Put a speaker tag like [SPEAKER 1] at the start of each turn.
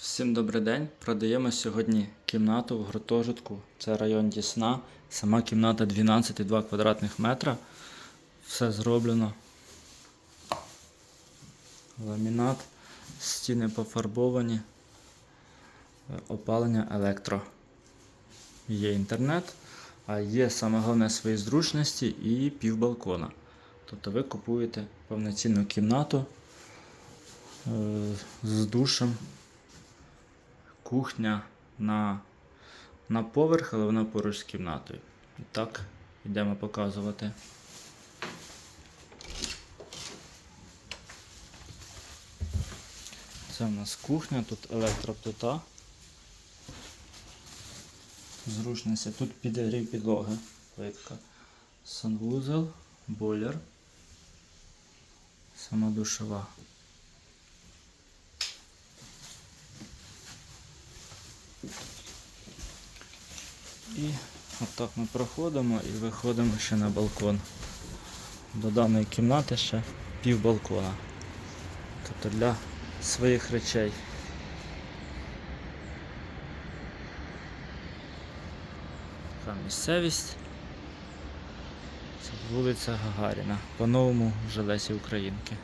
[SPEAKER 1] Всім добрий день. Продаємо сьогодні кімнату в гуртожитку. Це район Дісна. Сама кімната 12,2 квадратних метра. Все зроблено. Ламінат, стіни пофарбовані, е, опалення електро. Є інтернет, а є саме головне свої зручності і півбалкона. Тобто ви купуєте повноцінну кімнату е, з душем кухня на, на поверх, але вона поруч з кімнатою. І так, йдемо показувати. Це в нас кухня, тут електроплита. Зручності. Тут підігрів підлоги, плитка. Санвузел, бойлер. Сама душова. І отак ми проходимо і виходимо ще на балкон. До даної кімнати ще пів балкона. Тобто для своїх речей. Така місцевість. Це вулиця Гагаріна. По-новому вже Лесі Українки.